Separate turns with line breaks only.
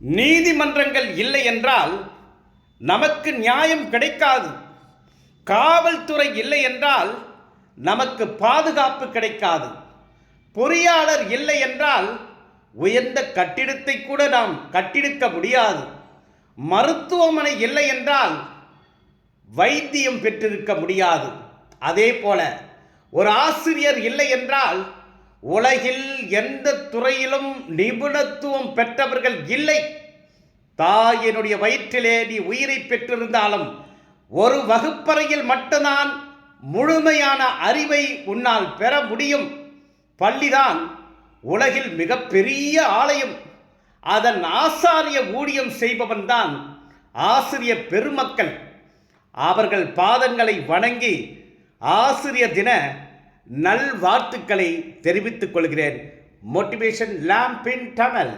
நீதிமன்றங்கள் இல்லை என்றால் நமக்கு நியாயம் கிடைக்காது. காவல்துறை இல்லை என்றால் நமக்கு பாதுகாப்பு கிடைக்காது. பொறியாளர் இல்லை என்றால் உயர்ந்த கட்டிடத்தை கூட நாம் கட்டிடுக்க முடியாது. மருத்துவமனை இல்லை என்றால் வைத்தியம் பெற்றிருக்க முடியாது. அதே போல ஒரு ஆசிரியர் இல்லை என்றால் உலகில் எந்த துறையிலும் நிபுணத்துவம் பெற்றவர்கள் இல்லை. தாயினுடைய வயிற்றிலே நீ உயிரை பெற்றிருந்தாலும் ஒரு வகுப்பறையில் மட்டும்தான் முழுமையான அறிவை உன்னால் பெற முடியும். பள்ளிதான் உலகில் மிகப்பெரிய ஆலயம். அதன் ஆசாரிய ஊழியம் செய்பவன்தான் ஆசிரிய பெருமக்கள். அவர்கள் பாதங்களை வணங்கி ஆசிரியர் தின நல்வாழ்த்துக்களை தெரிவித்துக் கொள்கிறேன். மோட்டிவேஷன் லாம்பின் டமல்